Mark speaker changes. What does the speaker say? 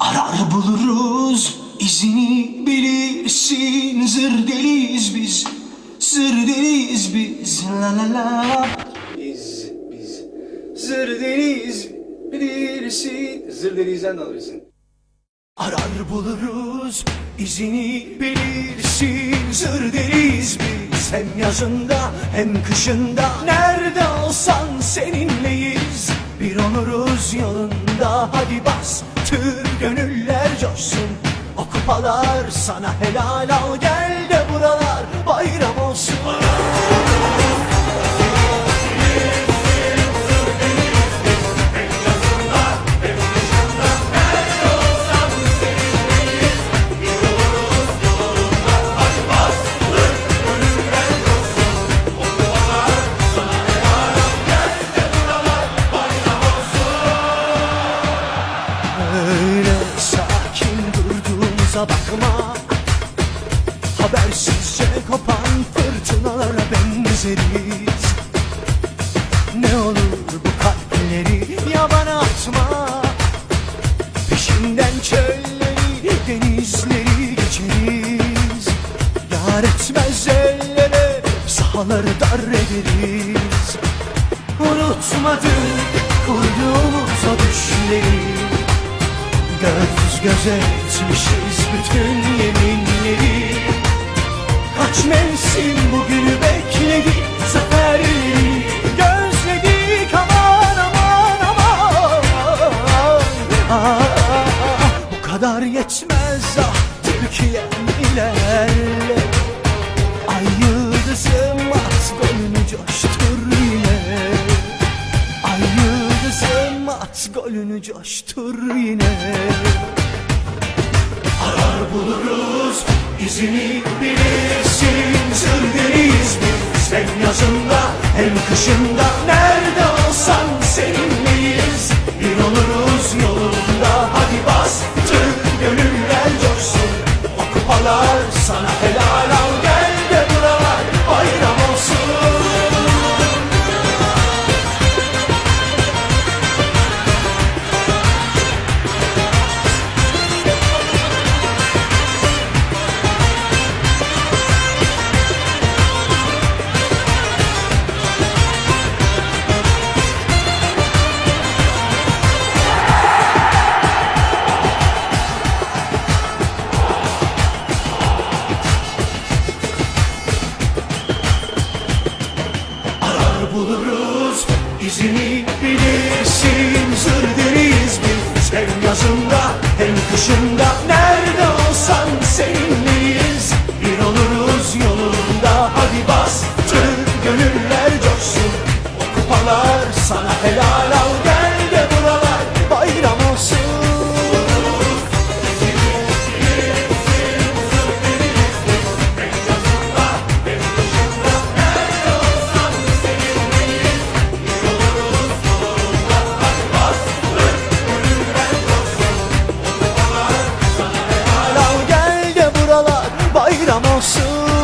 Speaker 1: Arar buluruz izini bilirsin. Zır deliyiz biz Zır deliyiz biz. La la la. Biz biz. Zır deliyiz bilirsin. Zır deliyizden de alabilirsin. Arar buluruz izini bilirsin. Zır deliyiz biz hem yazında hem kışında. Nerede olsan seninleyiz. Bir oluruz yolunda hadi bas coşsun O kupalar sana helal al Gel de buralar bayram olsun. Öyle durduğumuza bakma. Habersizce kopan fırtınalara benzeriz. Ne olur bu kalpleri yabana atma. Peşinden çölleri, denizleri geçeriz. Yar etmez ellere, sahaları dar ederiz. Unutmadık kurduğumuz o düşleri Göz göze etmişiz bütün yeminleri. Kaç mevsim golünü coştur yine. Arar buluruz izini bilirsin. Sır biz hem yazında hem kışında. Nerede buluruz. İzini bilirsin Zır biz. Hem yazında hem kışında Nerede you.